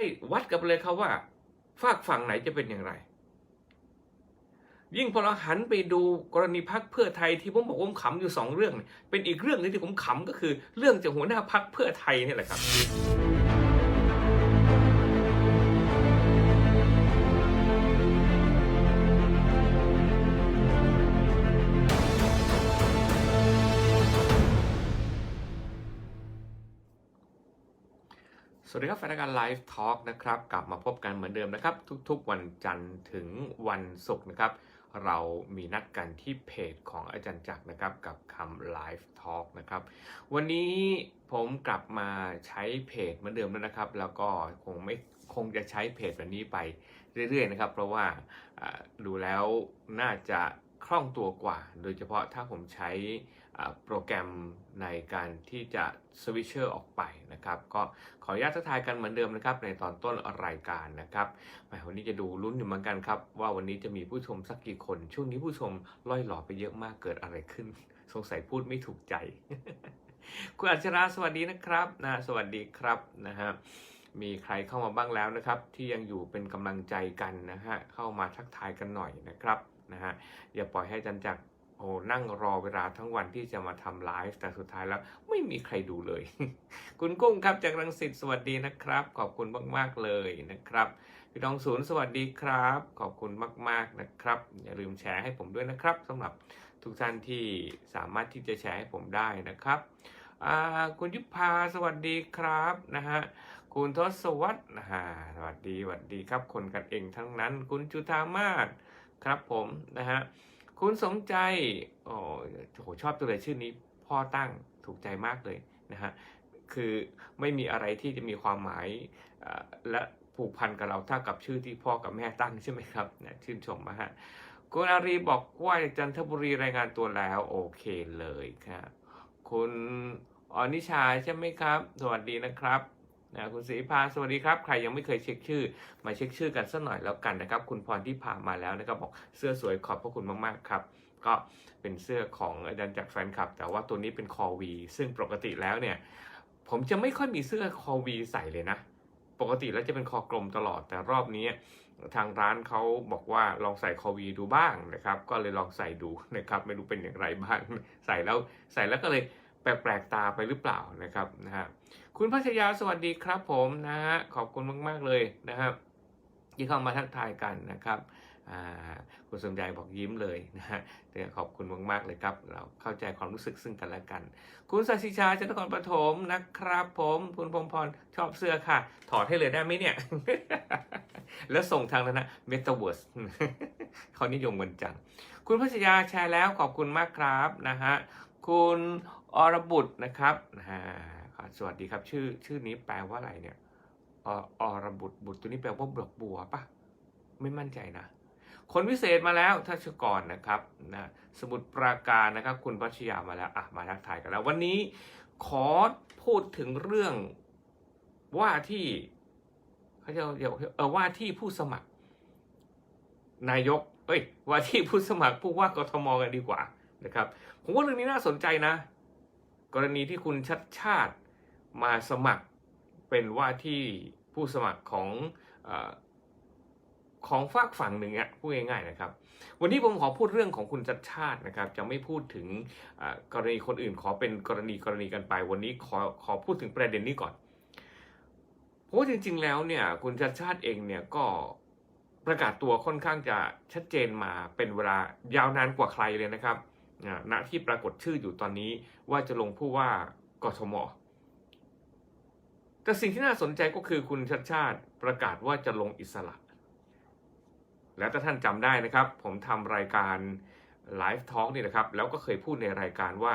ให้วัดกันเลยครับว่าฝากฝั่งไหนจะเป็นอย่างไร ยิ่งพอเราหันไปดูกรณีพักเพื่อไทยที่ผมบอกว่าผมขำอยู่สองเรื่อง เป็นอีกเรื่องหนึงที่ผมขำก็คือ เรื่องจากหัวหน้าพักเพื่อไทยนี่แหละครับ สวัสดีครับแฟนรายการไลฟ์ทอล์กนะครับ กลับมาพบกันเหมือนเดิมนะครับ ทุกๆ วันจันทร์ถึงวันศุกร์นะครับ เรามีนัดกันที่เพจของอาจารย์จักรนะครับกับคำไลฟ์ทอล์กนะครับ วันนี้ผมกลับมาใช้เพจเหมือนเดิมแล้วนะครับ แล้วก็คงไม่คงจะใช้เพจแบบนี้ไปเรื่อยๆนะครับ เพราะว่าดูแล้วน่าจะคล่องตัวกว่า โดยเฉพาะถ้าผมใช้ โปรแกรมในการที่จะสวิตเชอร์ออกไปนะครับ ก็ขออนุญาตทักทายกันเหมือนเดิมนะครับ ในตอนต้นรายการนะครับหมวันนี้จะดูลุ้นอยู่เหมือนกันครับ ว่าวันนี้จะมีผู้ชมสักกี่คน ช่วงนี้ผู้ชมล่อยหล่อไปเยอะมากเกิดอะไรขึ้น สงสัยพูดไม่ถูกใจ คุณอัชราสวัสดีนะครับนะสวัสดีครับนะฮะมีใครเข้ามาบ้างแล้วนะครับ ที่ยังอยู่เป็นกำลังใจกันนะฮะเข้ามาทักทายกันหน่อยนะครับนะฮะอย่าปล่อยให้จันจักร โอ้นั่งรอเวลาทั้งวันที่จะมาทำไลฟ์แต่สุดท้ายแล้วไม่มีใครดูเลย คุณกุ้งครับจากรังสิตสวัสดีนะครับ ขอบคุณมาก ๆ เลยนะครับ พี่ดองศูนย์สวัสดีครับ ขอบคุณมาก ๆนะครับ อย่าลืมแชร์ให้ผมด้วยนะครับสำหรับทุกท่านที่สามารถที่จะแชร์ให้ผมได้นะครับคุณยุพาสวัสดีครับนะฮะคุณทศวรรษนะฮะสวัสดีสวัสดีครับ คนกันเองทั้งนั้น คุณจุธามาศครับผมนะฮะ คุณสมใจโอ้โหชอบตัวเลยชื่อนี้พ่อตั้งถูกใจมากเลยนะฮะคือไม่มีอะไรที่จะมีความหมายและผูกพันกับเราเท่ากับชื่อที่พ่อกับแม่ตั้งใช่ไหมครับนะชื่นชมมาฮะคุณอารีบอกว่าจันทบุรีรายงานตัวแล้วโอเคเลยครับคุณอนิชาใช่ไหมครับ สวัสดีนะครับ นะคุณศรีพาสวัสดีครับ ใครยังไม่เคยเช็คชื่อ มาเช็คชื่อกันสักหน่อยแล้วกันนะครับ คุณพรที่พามาแล้วนะครับบอกเสื้อสวยขอบพระคุณมากๆครับก็เป็นเสื้อของอาจารย์จากแฟนคลับ แต่ว่าตัวนี้เป็นคอวีซึ่งปกติแล้วเนี่ย ผมจะไม่ค่อยมีเสื้อคอวีใส่เลยนะ ปกติแล้วจะเป็นคอกลมตลอดแต่รอบนี้ทางร้านเขาบอกว่าลองใส่คอวีดูบ้างนะครับ ก็เลยลองใส่ดูนะครับไม่รู้เป็นอย่างไรบ้างใส่แล้วใส่แล้วก็เลยแปลกๆตาไปหรือเปล่านะครับนะฮะ คุณพัชยาสวัสดีครับผมนะฮะขอบคุณมาก ๆ เลยนะครับที่เข้ามาทักทายกันนะครับอ่าคุณสมใจบอกยิ้มเลยนะฮะเดี๋ยวขอบคุณมากๆเลยครับ เราเข้าใจความรู้สึกซึ่งกันและกัน คุณสัชิชาจันทกรปฐมนะครับ ผมคุณพงพรชอบเสื้อค่ะ ถอดให้เลยได้ไหมเนี่ย แล้วส่งทางนั้นนะเมตาเวิร์สเขานิยมกันจัง คุณพัชยาแชร์แล้วขอบคุณมากครับนะฮะคุณอรบุตรนะครับอ่า สวัสดีครับชื่อชื่อนี้แปลว่าอะไรเนี่ยออรบุตรบุตรตัวนี้แปลว่าดอกบัวปะไม่มั่นใจนะ คนพิเศษมาแล้วทัชกรนะครับนะสมุดปราการนะครับ คุณพัชยามาแล้วอะมาทักทายกันแล้ว วันนี้ขอพูดถึงเรื่องว่าที่เขาจะเรียกเออว่าที่ผู้สมัคร นายกเอ้ยว่าที่ผู้สมัครผู้ว่ากทมกันดีกว่านะครับ ผมว่าเรื่องนี้น่าสนใจนะ กรณีที่คุณชัดชาติ มาสมัครเป็นว่าที่ผู้สมัครของอของฝากฝั่งหนึ่งอะพูดง่ายๆนะครับ วันนี้ผมขอพูดเรื่องของคุณชัดชาตินะครับ จะไม่พูดถึงกรณีคนอื่น ขอเป็นกรณีกรณีกันไป วันนี้ขอขอพูดถึงประเด็นนี้ก่อนเพราะจริง ๆ แล้วเนี่ยคุณชัดชาติเองเนี่ยก็ประกาศตัวค่อนข้างจะชัดเจนมาเป็นเวลายาวนานกว่าใครเลยนะครับณที่ปรากฏชื่ออยู่ตอนนี้ว่าจะลงผู้ว่ากทม แต่สิ่งที่น่าสนใจก็คือคุณชัดชาติประกาศว่าจะลงอิสระ แล้วถ้าท่านจำได้นะครับ ผมทำรายการไลฟ์ทอล์กนี่นะครับ แล้วก็เคยพูดในรายการว่า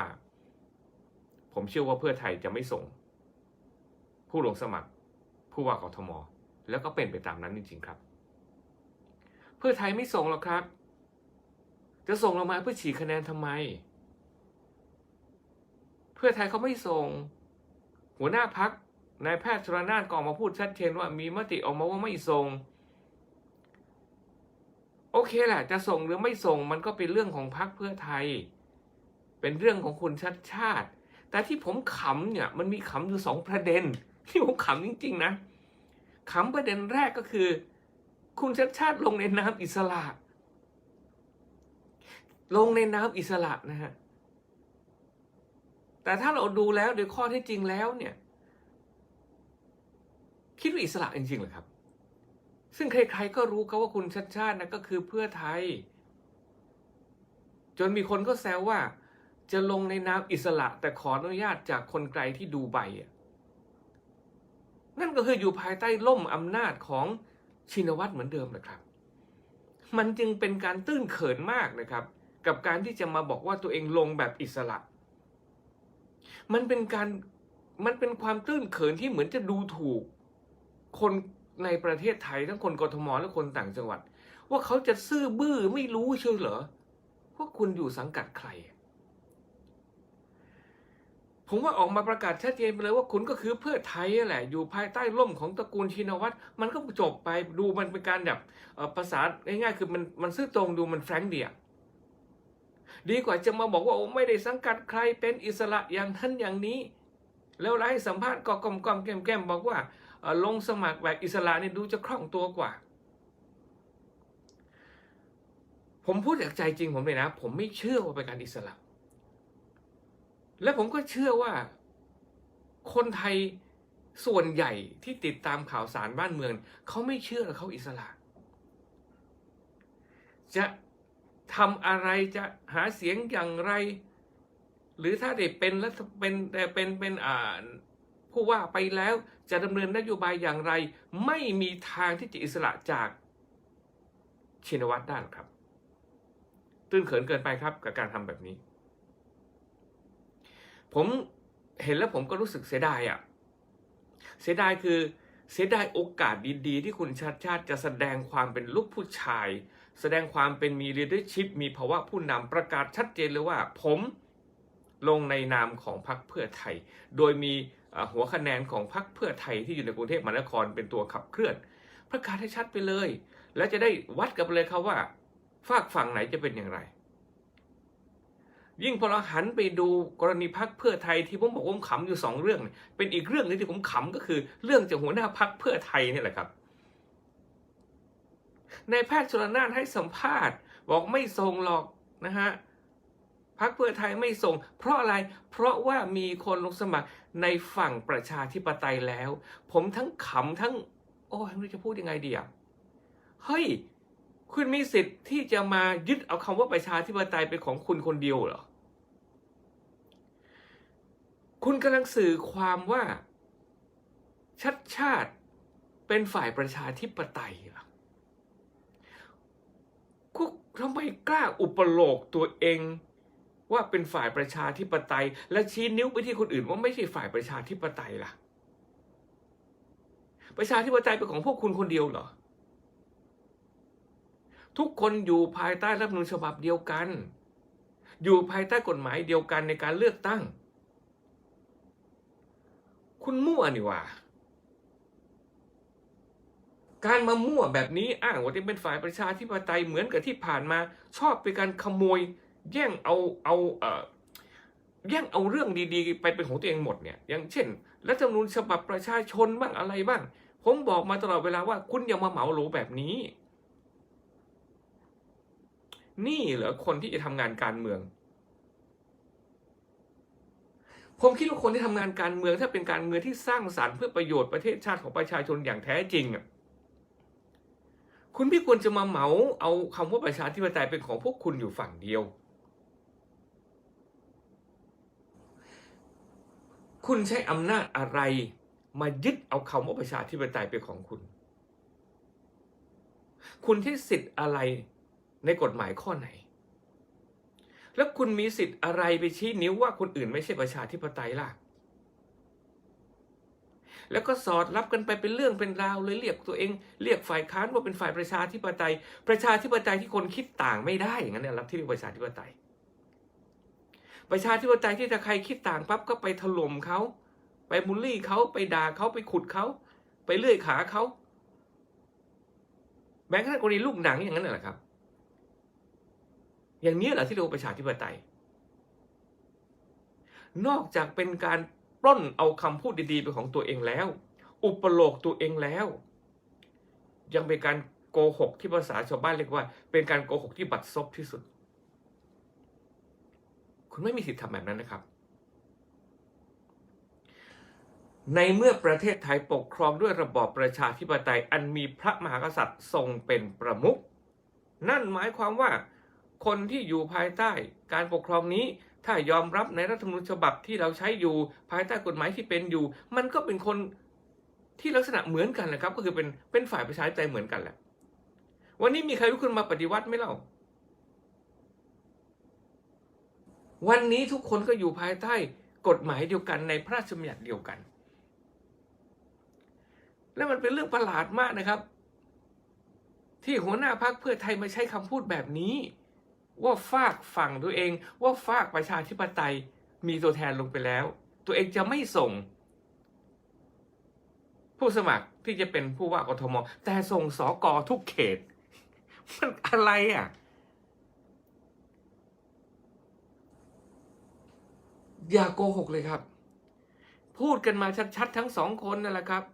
ผมเชื่อว่าเพื่อไทยจะไม่ส่ง ผู้ลงสมัคร ผู้ว่ากทม แล้วก็เป็นไปตามนั้นจริงๆครับ เพื่อไทยไม่ส่งหรอกครับ จะส่งเรามาเพื่อฉีกคะแนนทำไม เพื่อไทยเขาไม่ส่ง หัวหน้าพัก นายแพทย์ชลนานก็ออกมาพูดชัดเจนว่ามีมติออกมาว่าไม่ส่ง โอเคแหละจะส่งหรือไม่ส่งมันก็เป็นเรื่องของพรรคเพื่อไทย เป็นเรื่องของคุณชัดชาติ แต่ที่ผมขำเนี่ยมันมีขำอยู่สองประเด็น ที่ผมขำจริง ๆ นะขำประเด็นแรกก็คือ คุณชัดชาติลงในน้ำอิสระ ลงในน้ำอิสระนะฮะแต่ถ้าเราดูแล้วโดยข้อเที่จริงแล้วเนี่ย คิดว่าอิสระจริงๆเหรอครับ ซึ่งใครๆก็รู้ครับว่าคุณชัดชาตินะก็คือเพื่อไทย จนมีคนก็แซวว่า จะลงในน้ำอิสระแต่ขออนุญาตจากคนไกลที่ดูใบอะนั่นก็คืออยู่ภายใต้ล่มอำนาจของชินวัตรเหมือนเดิมนะครับ มันจึงเป็นการตื้นเขินมากนะครับ กับการที่จะมาบอกว่าตัวเองลงแบบอิสระ มันเป็นการมันเป็นความตื้นเขินที่เหมือนจะดูถูก คนในประเทศไทยทั้งคนกทมและคนต่างจังหวัด ว่าเขาจะซื่อบื้อไม่รู้เชียวเหรอว่าคุณอยู่สังกัดใคร ผมว่าออกมาประกาศชัดเจนไปเลยว่าคุณก็คือเพื่อไทยแหละ อยู่ภายใต้ร่มของตระกูลชินวัตรมันก็จบไปดูมันเป็นการแบบภาษาง่ายๆคือมันมันซื่อตรงดูมันแฟรงเดียดีกว่าจะมาบอกว่าโอ้ไม่ได้สังกัดใครเป็นอิสระอย่างท่านอย่างนี้ แล้วไล่สัมภาษณ์ก็กลมกลมแก้มแก้มบอกว่า ลงสมัครแบบอิสระนี่ดูจะคล่องตัวกว่า ผมพูดจากใจจริงผมเลยนะ ผมไม่เชื่อว่าเป็นการอิสระ และผมก็เชื่อว่าคนไทยส่วนใหญ่ที่ติดตามข่าวสารบ้านเมือง เขาไม่เชื่อเขาอิสระ จะทำอะไรจะหาเสียงอย่างไร หรือถ้าได้เป็นรัฐเป็นแต่เป็นเป็นอ่า ผู้ว่าไปแล้วจะดำเนินนโยบายอย่างไร ไม่มีทางที่จะอิสระจากชินวัตรได้หรอกครับ ตื้นเขินเกินไปครับกับการทำแบบนี้ ผมเห็นแล้วผมก็รู้สึกเสียดายอะ่ะ เสียดายคือเสียดายโอกาสดีๆ ที่คุณชาติชาติจะแสดงความเป็นลูกผู้ชาย แสดงความเป็นมี leadership มีภาวะผู้นำประกาศชัดเจนเลยว่า ผมลงในนามของพรรคเพื่อไทย โดยมี หัวคะแนนของพรรคเพื่อไทยที่อยู่ในกรุงเทพมหานครเป็นตัวขับเคลื่อน ประกาศให้ชัดไปเลย แล้วจะได้วัดกันไปเลยครับว่าฝากฝั่งไหนจะเป็นอย่างไร ยิ่งพอเราหันไปดูกรณีพักเพื่อไทยที่ผมบอกผมขำอยู่สองเรื่อง เป็นอีกเรื่องหนึงที่ผมขำก็คือ เรื่องจากหัวหน้าพักเพื่อไทยนี่แหละครับนายแพทย์ชลนานให้สัมภาษณ์ บอกไม่ส่งหรอกนะฮะ พักเพื่อไทยไม่ส่ง เพราะอะไร เพราะว่ามีคนลงสมัครในฝั่งประชาธิปไตยแล้ว ผมทั้งขำทั้ง โอ้ยไม่รู้จะพูดยังไงดีอะเฮ้ย คุณมีสิทธิ์ที่จะมายึดเอาคำว่าประชาธิปไตยเป็นของคุณคนเดียวเหรอ คุณกำลังสื่อความว่า ชัดชาติเป็นฝ่ายประชาธิปไตยเหรอคุกทำไมกล้าอุปโลกตัวเอง ว่าเป็นฝ่ายประชาธิปไตย และชี้นิ้วไปที่คนอื่นว่าไม่ใช่ฝ่ายประชาธิปไตยล่ะ ประชาธิปไตยเป็นของพวกคุณคนเดียวเหรอ ทุกคนอยู่ภายใต้รัฐธรรมนูญฉบับเดียวกัน อยู่ภายใต้กฎหมายเดียวกันในการเลือกตั้ง คุณมั่วนี่ว่าการมามั่วแบบนี้อ้างว่าจะเป็นฝ่ายประชาธิปไตยเหมือนกับที่ผ่านมา ชอบเป็นการขโมย แย่งเอาเอาเอ่อแย่งเอาเรื่องดีๆ ไปเป็นของตัวเองหมดเนี่ยอย่างเช่นรัฐธรรมนูญฉบับประชาชนบ้างอะไรบ้าง ผมบอกมาตลอดเวลาว่าคุณอย่ามาเหมาโหลแบบนี้ นี่เหรอคนที่จะทำงานการเมือง ผมคิดว่าคนที่ทำงานการเมือง ถ้าเป็นการเมืองที่สร้างสารรค์เพื่อประโยชน์ประเทศชาติของประชาชนอย่างแท้จริงอะคุณไม่ควรจะมาเหมาเอาคำว่าประชาธิปไตยเป็นของพวกคุณอยู่ฝั่งเดียว คุณใช้อำนาจอะไรมายึดเอาคำว่าประชาธิปไตยเป็นของคุณ คุณที่สิทธิ์อะไรในกฎหมายข้อไหน แล้วคุณมีสิทธิ์อะไรไปชี้นิ้วว่าคนอื่นไม่ใช่ประชาธิปไตยล่ะ แล้วก็สอดรับกันไปเป็นเรื่องเป็นราวเลยเรียกตัวเอง เรียกฝ่ายค้านว่าเป็นฝ่ายประชาธิปไตย ประชาธิปไตยที่คนคิดต่างไม่ได้อย่างนั้นเนี่ยรับที่เรียกประชาธิปไตย ประชาธิปไตยที่ถ้าใครคิดต่างปั๊บก็ไปถล่มเขาไปบูลลี่เขาไปด่าเขาไปขุดเขาไปเลื่อยขาเขาแม้กระทั่งกรณีลูกหนังอย่างนั้นแหละครับ อย่างนี้แหละที่เรียกว่าประชาธิปไตย นอกจากเป็นการปล้นเอาคำพูดดีๆเป็นของตัวเองแล้ว อุปโลกตัวเองแล้ว ยังเป็นการโกหกที่ภาษาชาวบ้านเรียกว่า เป็นการโกหกที่บัดซบที่สุด คุณไม่มีสิทธิ์ทำแบบนั้นนะครับ ในเมื่อประเทศไทยปกครองด้วยระบอบประชาธิปไตย อันมีพระมหากษัตริย์ทรงเป็นประมุขนั่นหมายความว่า คนที่อยู่ภายใต้การปกครองนี้ถ้ายอมรับในรัฐธรรมนูญฉบับที่เราใช้อยู่ภายใต้กฎหมายที่เป็นอยู่ มันก็เป็นคนที่ลักษณะเหมือนกันแหละครับ ก็คือเป็นเป็นฝ่ายประชาธิปไตยเหมือนกันแหละ วันนี้มีใครลุกขึ้นมาปฏิวัติไหมเล่า วันนี้ทุกคนก็อยู่ภายใต้กฎหมายเดียวกันในพระราชบัญญัติเดียวกัน และมันเป็นเรื่องประหลาดมากนะครับ ที่หัวหน้าพักเพื่อไทยมาใช้คำพูดแบบนี้ ว่าฝากฝั่งตัวเอง ว่าฝากประชาธิปไตยมีตัวแทนลงไปแล้ว ตัวเองจะไม่ส่ง ผู้สมัครที่จะเป็นผู้ว่ากทม แต่ส่งสอกอทุกเขต มันอะไรอะ อย่าโกหกเลยครับ พูดกันมาชัดๆ ทั้งสองคนนั่นแหละครับ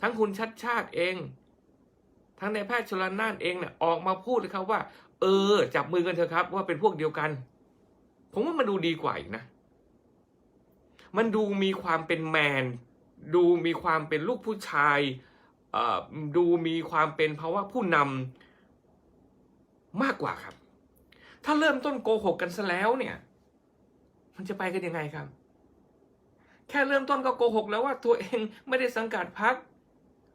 ทั้งคุณชัดชาติเอง ทั้งในายแพทย์ชลนานเองเนี่ยออกมาพูดเลยครับว่า เออ จับมือกันเถอะครับ ว่าเป็นพวกเดียวกัน ผมว่ามันดูดีกว่าอีกนะ มันดูมีความเป็นแมน ดูมีความเป็นลูกผู้ชายดูมีความเป็นภาวะผู้นำมากกว่าครับ ถ้าเริ่มต้นโกหกกันซะแล้วเนี่ย มันจะไปกันยังไงครับ แค่เริ่มต้นก็โกหกแล้วว่าตัวเองไม่ได้สังกัดพัก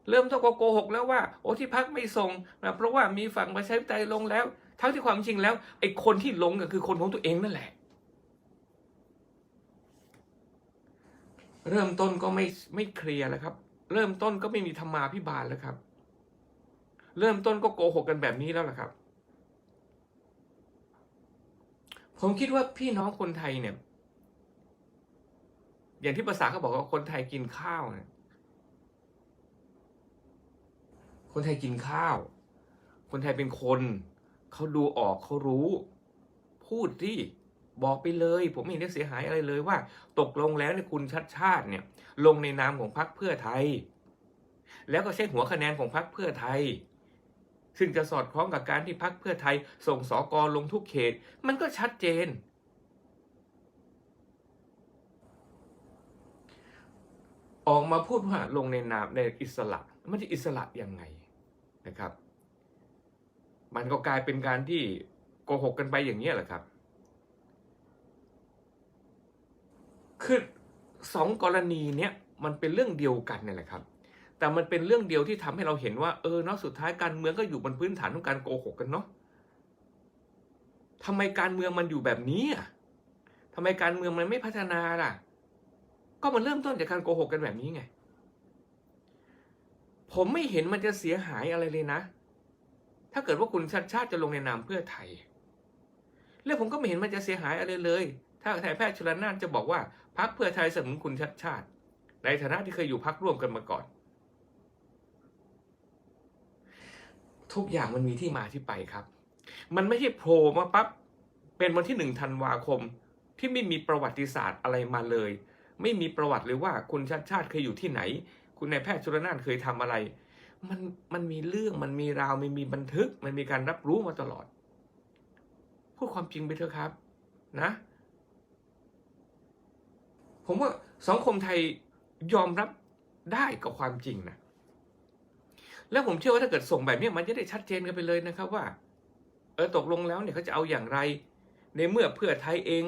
เริ่มต้นก็โกหกแล้วว่า โอ้ที่พักไม่ส่งนะเพราะว่ามีฝั่งประชาธิปไตยลงแล้ว ทั้งที่ความจริงแล้ว ไอ้คนที่ลงก็คือคนของตัวเองนั่นแหละ เริ่มต้นก็ไม่ไม่เคลียร์แล้วครับ เริ่มต้นก็ไม่มีธรรมาพิบาลแล้วครับ เริ่มต้นก็โกหกกันแบบนี้แล้วล่ะครับผมคิดว่าพี่น้องคนไทยเนี่ย อย่างที่ภาษาเขาบอกว่าคนไทยกินข้าวเนี่ยคนไทยกินข้าว คนไทยเป็นคน เขาดูออกเขารู้ พูดที่บอกไปเลย ผมไม่เห็นได้เสียหายอะไรเลยว่า ตกลงแล้วเนี่ยคุณชัดชาติเนี่ย ลงในนามของพรรคเพื่อไทย แล้วก็ใช้หัวคะแนนของพรรคเพื่อไทย ซึ่งจะสอดคล้องกับการที่พรรคเพื่อไทย ส่งสอกอลงทุกเขต มันก็ชัดเจน ออกมาพูดว่าลงในนามในอิสระมันจะอิสระยังไงนะครับ มันก็กลายเป็นการที่โกหกกันไปอย่างนี้แหละครับ คือสองกรณีเนี้ยมันเป็นเรื่องเดียวกันนี่แหละครับ แต่มันเป็นเรื่องเดียวที่ทำให้เราเห็นว่าเออเนาะสุดท้ายการเมืองก็อยู่บนพื้นฐานของการโกหกกันเนาะทำไมการเมืองมันอยู่แบบนี้อะทำไมการเมืองมันไม่พัฒนาล่ะ ก็มันเริ่มต้นจากการโกหกกันแบบนี้ไง ผมไม่เห็นมันจะเสียหายอะไรเลยนะ ถ้าเกิดว่าคุณชาติชาติจะลงในนามเพื่อไทย แล้วผมก็ไม่เห็นมันจะเสียหายอะไรเลย ถ้าไทยแพทย์ชลนานจะบอกว่าพักเพื่อไทยสนับสนุนคุณชาติชาติ ในฐานะที่เคยอยู่พักร่วมกันมาก่อน ทุกอย่างมันมีที่มาที่ไปครับ มันไม่ใช่โผล่มาปั๊บเป็นวันที่หนึ่งธันวาคมที่ไม่มีประวัติศาสตร์อะไรมาเลย ไม่มีประวัติเลยว่าคุณชาติชาติเคยอยู่ที่ไหน คุณนายแพทย์ชลนานเคยทำอะไร มันมันมีเรื่องมันมีราวมันมีบันทึก มันมีการรับรู้มาตลอด พูดความจริงไปเถอะครับ นะ ผมว่าสังคมไทยยอมรับได้กับความจริงนะแล้วผมเชื่อว่าถ้าเกิดส่งแบบนี้มันจะได้ชัดเจนกันไปเลยนะครับว่า เออตกลงแล้วเนี่ยเขาจะเอาอย่างไร ในเมื่อเพื่อไทยเอง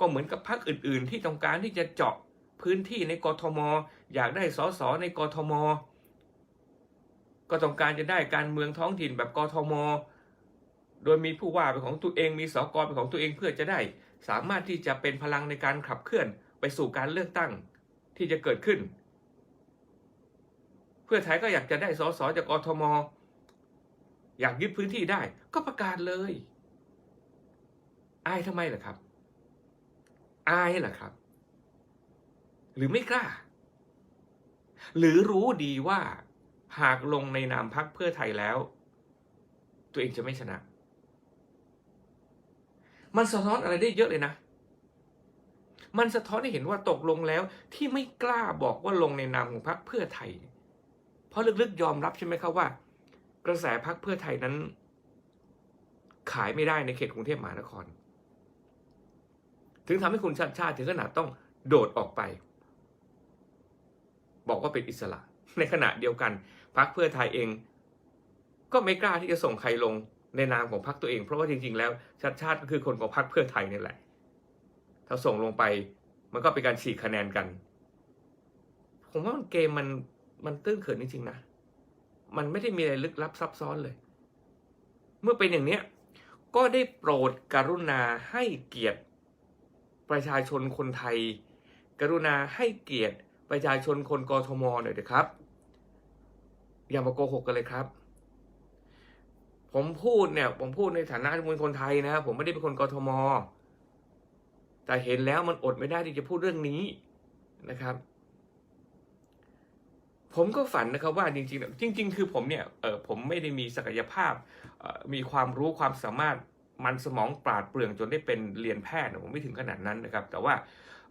ก็เหมือนกับพรรคอื่น ๆ ที่ต้องการที่จะเจาะ พื้นที่ในกทม อยากได้สสในกทม ก็ต้องการจะได้การเมืองท้องถิ่นแบบกทม โดยมีผู้ว่าเป็นของตัวเองมีสกเป็นของตัวเองเพื่อจะได้ สามารถที่จะเป็นพลังในการขับเคลื่อนไปสู่การเลือกตั้งที่จะเกิดขึ้น เพื่อไทยก็อยากจะได้สสจากกทม อยากยึดพื้นที่ได้ก็ประกาศเลยอายทำไมล่ะครับอายเหรอครับ หรือไม่กล้า หรือรู้ดีว่าหากลงในนามพักเพื่อไทยแล้ว ตัวเองจะไม่ชนะ มันสะท้อนอะไรได้เยอะเลยนะ มันสะท้อนให้เห็นว่าตกลงแล้วที่ไม่กล้าบอกว่าลงในนามของพรรคเพื่อไทย เพราะลึกๆยอมรับใช่ไหมครับว่า กระแสพักเพื่อไทยนั้น ขายไม่ได้ในเขตกรุงเทพมหานคร ถึงทำให้คุณชาติชาติถึงขนาดต้องโดดออกไป บอกว่าเป็นอิสระ ในขณะเดียวกันพักเพื่อไทยเอง ก็ไม่กล้าที่จะส่งใครลงในนามของพรรคตัวเอง เพราะว่าจริงๆ แล้วชาติชาติก็คือคนของพรรคเพื่อไทยนี่แหละ ถ้าส่งลงไปมันก็เป็นการฉีกคะแนนกัน ผมว่ามันเกมมันมันตื้นเขินจริงๆนะ มันไม่ได้มีอะไรลึกลับซับซ้อนเลย เมื่อเป็นอย่างเนี้ยก็ได้โปรดกรุณาให้เกียรติ ประชาชนคนไทย กรุณาให้เกียรติ ประชาชนคนกทมหน่อยเถอะครับ อย่ามาโกหกกันเลยครับ ผมพูดเนี่ย ผมพูดในฐานะที่เป็นคนไทยนะครับผมไม่ได้เป็นคนกทม แต่เห็นแล้วมันอดไม่ได้ที่จะพูดเรื่องนี้นะครับ ผมก็ฝันนะครับว่าจริงๆจริง ๆ คือผมเนี่ยเออผมไม่ได้มีศักยภาพมีความรู้ความสามารถมันสมองปราดเปรื่องจนได้เป็นเรียนแพทย์ผมไม่ถึงขนาดนั้นนะครับ แต่ว่า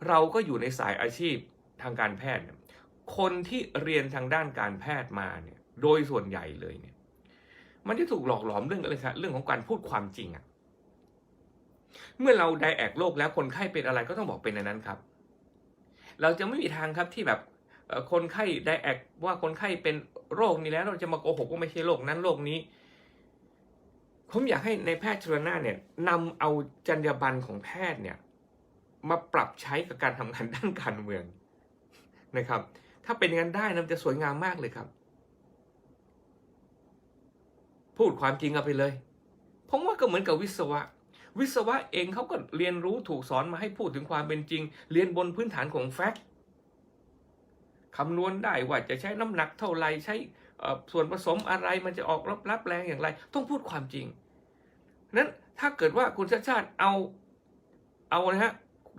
เราก็อยู่ในสายอาชีพ ทางการแพทย์เนี่ยคนที่เรียนทางด้านการแพทย์มาเนี่ยโดยส่วนใหญ่เลยเนี่ย มันจะถูกหลอกหลอมเรื่องอะไรครับเรื่องของการพูดความจริงอะเมื่อเราไดแอกโรคแล้วคนไข้เป็นอะไรก็ต้องบอกเป็นในนั้นครับ เราจะไม่มีทางครับที่แบบคนไข้ไดแอกว่าคนไข้เป็นโรคนี้แล้วเราจะมาโกหกว่าไม่ใช่โรคนั้นโรคนี้ ผมอยากให้ในแพทย์ชลนาเนี่ยนำเอาจรรยาบรรณของแพทย์เนี่ย มาปรับใช้กับการทำงานด้านการเมือง นะครับ ถ้าเป็นอย่างนั้นได้นะมันจะสวยงามมากเลยครับ พูดความจริงเอาไปเลยผมว่าก็เหมือนกับวิศวะ วิศวะเองเขาก็เรียนรู้ถูกสอนมาให้พูดถึงความเป็นจริง เรียนบนพื้นฐานของแฟกต์คำนวณได้ว่าจะใช้น้ำหนักเท่าไรใช้ส่วนผสมอะไรมันจะออกรับรับแรงอย่างไร ต้องพูดความจริงนั้นถ้าเกิดว่าคุณชาติชาติเอาเอานะฮะ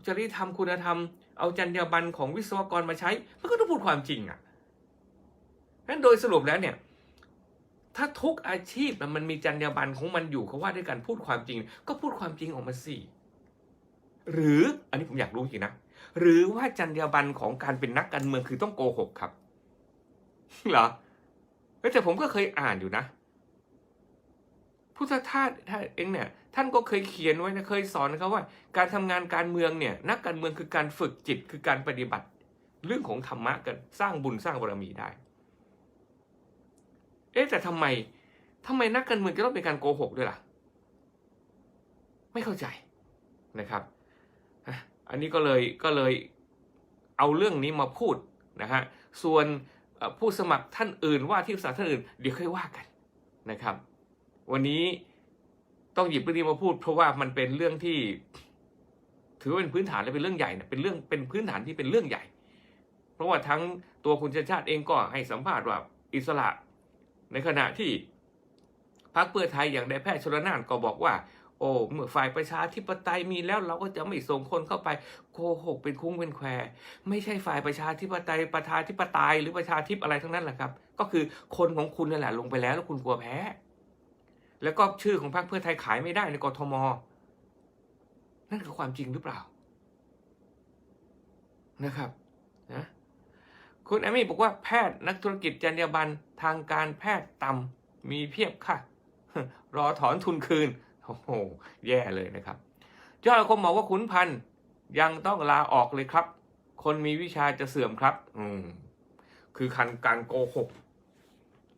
จริยธรรมคุณธรรม เอาจรรยาบรรณของวิศวกรมาใช้ มันก็ต้องพูดความจริงอะนั้นโดยสรุปแล้วเนี่ย ถ้าทุกอาชีพมันมีจรรยาบรรณของมันอยู่เขาว่าด้วยการพูดความจริง ก็พูดความจริงออกมาสิหรืออันนี้ผมอยากรู้จริงนะหรือว่าจรรยาบรรณของการเป็นนักการเมืองคือต้องโกหกครับเหรอแต่ผมก็เคยอ่านอยู่นะ พุทธทาสท่านเองเนี่ยท่านก็เคยเขียนไว้นะเคยสอนนะครับว่า การทำงานการเมืองเนี่ยนักการเมืองคือการฝึกจิตคือการปฏิบัติ เรื่องของธรรมะกันสร้างบุญสร้างบารมีได้ เอ๊ะแต่ทำไมทำไมนักการเมืองจะต้องเป็นการโกหกด้วยล่ะ ไม่เข้าใจนะครับอันนี้ก็เลยก็เลยเอาเรื่องนี้มาพูดนะฮะส่วนผู้สมัครท่านอื่นว่าที่ปรึกษาท่านอื่น เดี๋ยวค่อยว่ากันนะครับ วันนี้ต้องหยิบเรื่องนี้มาพูด เพราะว่ามันเป็นเรื่องที่ ถือว่าเป็นพื้นฐานและเป็นเรื่องใหญ่นะเป็นเรื่องเป็นพื้นฐานที่เป็นเรื่องใหญ่ เพราะว่าทั้งตัวคุณชาติชาติเองก็ให้สัมภาษณ์ว่าอิสระ ในขณะที่พรรคเพื่อไทยอย่างนายแพทย์ชลนานก็บอกว่า โอ้เมื่อฝ่ายประชาธิปไตยมีแล้วเราก็จะไม่ส่งคนเข้าไปโกหกเป็นคุ้งเป็นแควไม่ใช่ฝ่ายประชาธิปไตยประชาธิปไตยหรือประชาธิปอะไรทั้งนั้นแหละครับ ก็คือคนของคุณนั่นแหละลงไปแล้วแล้วคุณกลัวแพ้ แล้วก็ชื่อของพรรคเพื่อไทยขายไม่ได้ในกทม นั่นคือความจริงหรือเปล่า นะครับนะคุณแอมมี่บอกว่าแพทย์นักธุรกิจจรรยาบรรณทางการแพทย์ต่ำมีเพียบค่ะ รอถอนทุนคืน โอ้โห แย่เลยนะครับเจ้าอาคมบอกว่าขุนพันธ์ยังต้องลาออกเลยครับ คนมีวิชาจะเสื่อมครับ อืมคือการการโกหก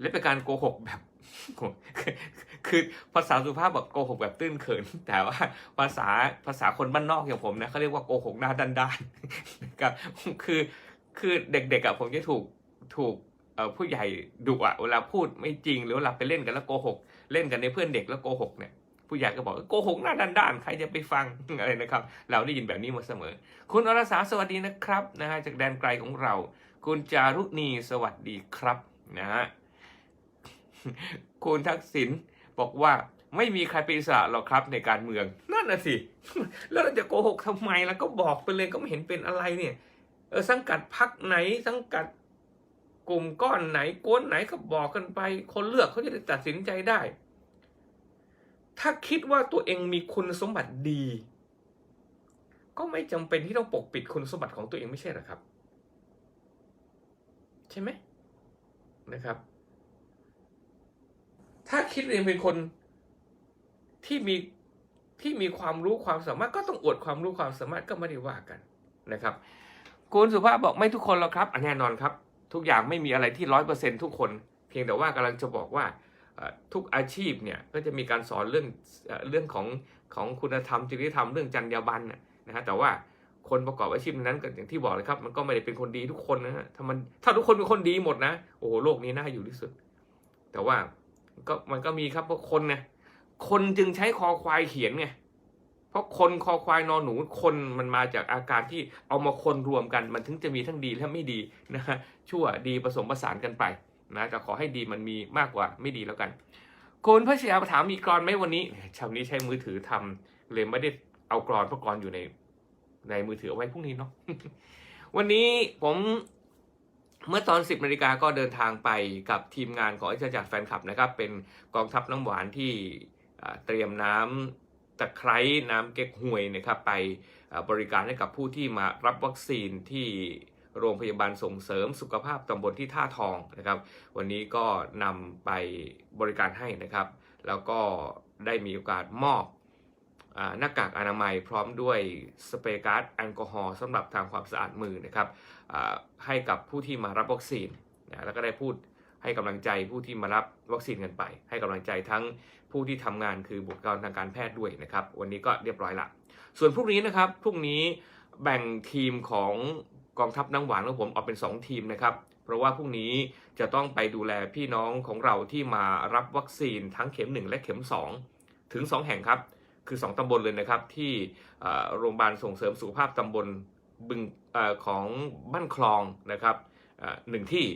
และเป็นการโกหกแบบ คือภาษาสุภาพแบอกโกหกแบบตื้นเขิน แต่ว่าภาษาภาษาคนบ้านนอกอย่างผมนะเขาเรียกว่าโกหกหน้าด้านๆนะครับคือคือเด็กๆอะผมจะถูกถูกผู้ใหญ่ดุอะเวลาพูดไม่จริงหรือเวลาไปเล่นกันแล้วโกหก เล่นกันในเพื่อนเด็กแล้วโกหกเนี่ยผู้ใหญ่ก็บอกโกหกหน้าด้านๆใครจะไปฟังอะไรนะครับ เราได้ยินแบบนี้มาเสมอ คุณอรสาสวัสดีนะครับนะฮะจากแดนไกลของเรา คุณจารุณีสวัสดีครับนะฮะคุณทักษิณ บอกว่าไม่มีใครเป็นอิสระหรอกครับในการเมือง นั่นน่ะสิ แล้วเราจะโกหกทำไมแล้วก็บอกไปเลยก็ไม่เห็นเป็นอะไรเนี่ย เออสังกัดพักไหนสังกัดกลุ่มก้อนไหนกวนไหนก็บอกกันไป คนเลือกเขาจะได้ตัดสินใจได้ ถ้าคิดว่าตัวเองมีคุณสมบัติดี ก็ไม่จำเป็นที่ต้องปกปิดคุณสมบัติของตัวเองไม่ใช่หรอครับ ใช่ไหมนะครับ ถ้าคิดเองเป็นคนที่มีที่มีความรู้ความสามารถก็ต้องอวดความรู้ความสามารถก็ไม่ได้ว่ากันนะครับ คุณสุภาพบอกไม่ทุกคนหรอกครับแน่นอนครับ ทุกอย่างไม่มีอะไรที่ร้อยเปอร์เซ็นทุกคน เพียงแต่ว่ากำลังจะบอกว่าทุกอาชีพเนี่ยก็จะมีการสอนเรื่องเรื่องของของคุณธรรมจริยธรรมเรื่องจรรยาบรรณนะฮะแต่ว่าคนประกอบอาชีพนั้นก็อย่างที่บอกเลยครับ มันก็ไม่ได้เป็นคนดีทุกคนนะฮะถ้ามันถ้าทุกคนเป็นคนดีหมดนะโอ้โหโลกนี้น่าอยู่ที่สุด แต่ว่า ก็มันก็มีครับเพราะคนไงคนจึงใช้คอควายเขียนไงเพราะคนคอควายนอนหนูคนมันมาจากอาการที่เอามาคนรวมกัน มันถึงจะมีทั้งดีและไม่ดีนะฮะชั่วดีผสมผสานกันไปนะแต่ขอให้ดีมันมีมากกว่าไม่ดีแล้วกันคุณพระชยาถามมีกรอนไหมวันนี้เช้านี้ใช้มือถือทำเลยไม่ได้เอากรอนเพราะกรอนอยู่ในในมือถือเอาไว้พรุ่งนี้เนาะวันนี้ผม เมื่อตอน 10นาฬิกาก็เดินทางไปกับทีมงานของอาจจักรแฟนคลับนะครับ เป็นกองทัพน้ำหวานที่เตรียมน้ำตะไคร้น้ำเก๊กฮวยนะครับไปบริการให้กับผู้ที่มารับวัคซีนที่โรงพยาบาลส่งเสริมสุขภาพตำบลที่ท่าทองนะครับ วันนี้ก็นำไปบริการให้นะครับ แล้วก็ได้มีโอกาสมอบหน้ากากอนามัยพร้อมด้วยสเปรย์การ์ดแอลกอฮอล์สำหรับทำความสะอาดมือนะครับ ให้กับผู้ที่มารับวัคซีนนะแล้วก็ได้พูดให้กำลังใจผู้ที่มารับวัคซีนกันไป ให้กำลังใจทั้งผู้ที่ทำงานคือบุคลากรทางการแพทย์ด้วยนะครับ วันนี้ก็เรียบร้อยละ ส่วนพรุ่งนี้นะครับพรุ่งนี้แบ่งทีมของกองทัพน้ำหวานของผมออกเป็น 2 ทีมนะครับ เพราะว่าพรุ่งนี้จะต้องไปดูแลพี่น้องของเราที่มารับวัคซีนทั้งเข็ม 1 และเข็ม 2 ถึง 2 แห่งครับ คือ 2ตำบลเลยนะครับที่โรงพยาบาลส่งเสริมสุขภาพตำบล บึงอของบ้านคลองนะครับหนึ่งที่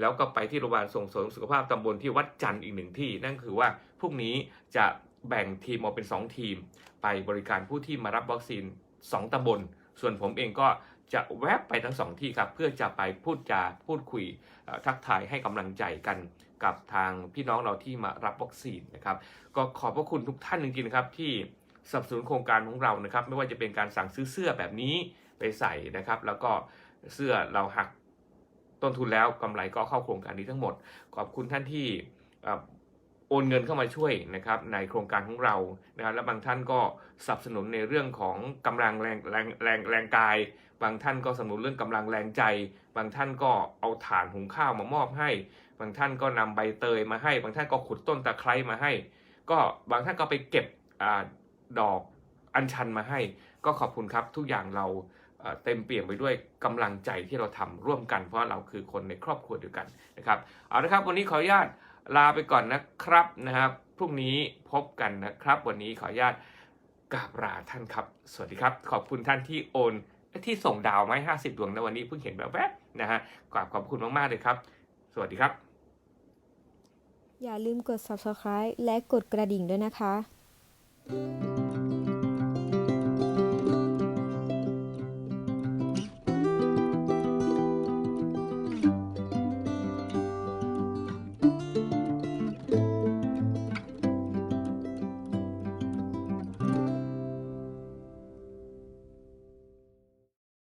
แล้วก็ไปที่โรงพยาบาลส่งเสริมสุขภาพตำบลที่วัดจันทร์อีกหนึ่งที่ นั่นคือว่าพรุ่งนี้จะแบ่งทีมออกเป็น 2 ทีม ไปบริการผู้ที่มารับวัคซีน 2ตำบล ส่วนผมเองก็จะแวบไปทั้งสองที่ครับเพื่อจะไปพูดจาพูดคุยทักทายให้กำลังใจกันกับทางพี่น้องเราที่มารับวัคซีนนะครับ ก็ขอบพระคุณทุกท่านจริงๆนะครับที่สนับสนุนโครงการของเรานะครับ ไม่ว่าจะเป็นการสั่งซื้อเสื้อแบบนี้ ไปใส่นะครับ แล้วก็เสื้อเราหักต้นทุนแล้วกำไรก็เข้าโครงการนี้ทั้งหมด ขอบคุณท่านที่โอนเงินเข้ามาช่วยนะครับในโครงการของเรานะครับและบางท่านก็สนับสนุนในเรื่องของกำลังแรงแรงแรงแรงกาย บางท่านก็สนับสนุนเรื่องกำลังแรงใจ บางท่านก็เอาถ่านหุงข้าวมามอบให้ บางท่านก็นำใบเตยมาให้ บางท่านก็ขุดต้นตะไคร้มาให้ ก็บางท่านก็ไปเก็บอดอกอัญชันมาให้ ก็ขอบคุณครับทุกอย่างเรา เต็มเปี่ยมไปด้วยกำลังใจที่เราทำร่วมกันเพราะเราคือคนในครอบครัวเดียวกันนะครับเอาละครับวันนี้ขออนุญาตลาไปก่อนนะครับนะครับพรุ่งนี้พบกันนะครับ วันนี้ขออนุญาตกราบลาท่านครับ สวัสดีครับ ขอบคุณท่านที่โอนที่ส่งดาวมาให้50 ดวงในวันนี้เพิ่งเห็นแบบแวบนะฮะกราบขอบคุณมาก ๆ เลยครับ สวัสดีครับ อย่าลืมกด subscribe และกดกระดิ่งด้วยนะคะ